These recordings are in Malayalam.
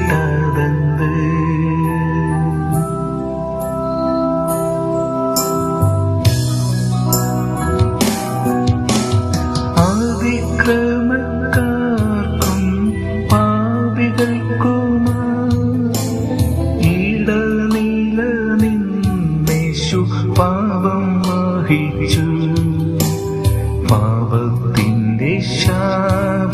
കൈവിട്ടതെന്ത് അതിക്രമക്കാർക്കും പാപികൾക്കുമാ ഇടനീല നിന്നേശു പാപം വഹിച്ചു. പാപത്തിന്റെ ശാപ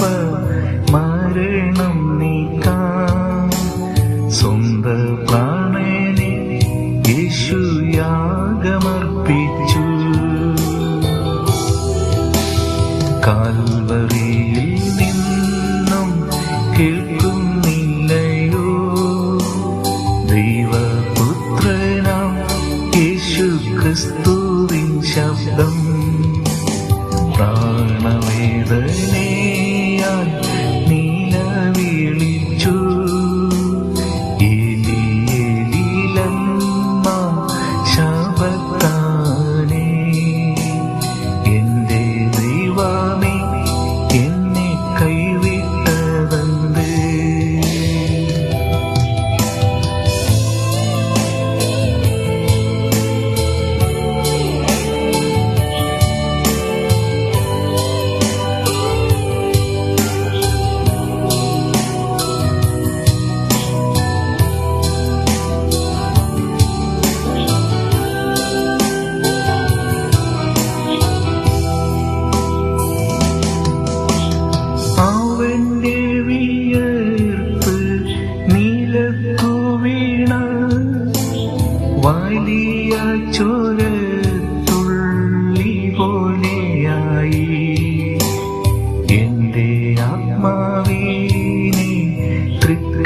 കാൽവറിയിൽ നിന്നും കേൾക്കുന്നില്ലയോ? ദൈവപുത്രനാം യേശു ക്രിസ്തുവിൻ ശബ്ദം പ്രാണവേദനേ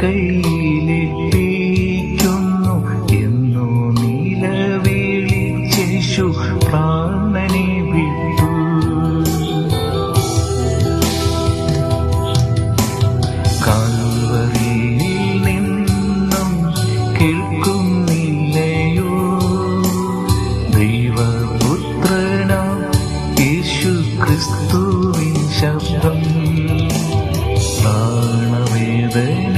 കയ്യിലെത്തിക്കുന്നു എന്നു നിലവേളി ശിശു പ്രാണനെ വിട്ടു. കാൽവറിയിൽ നിന്നും കേൾക്കുന്നില്ലയോ? ദൈവപുത്രനാം യേശു ക്രിസ്തുവിൻ ശബ്ദം. പ്രാണവേദന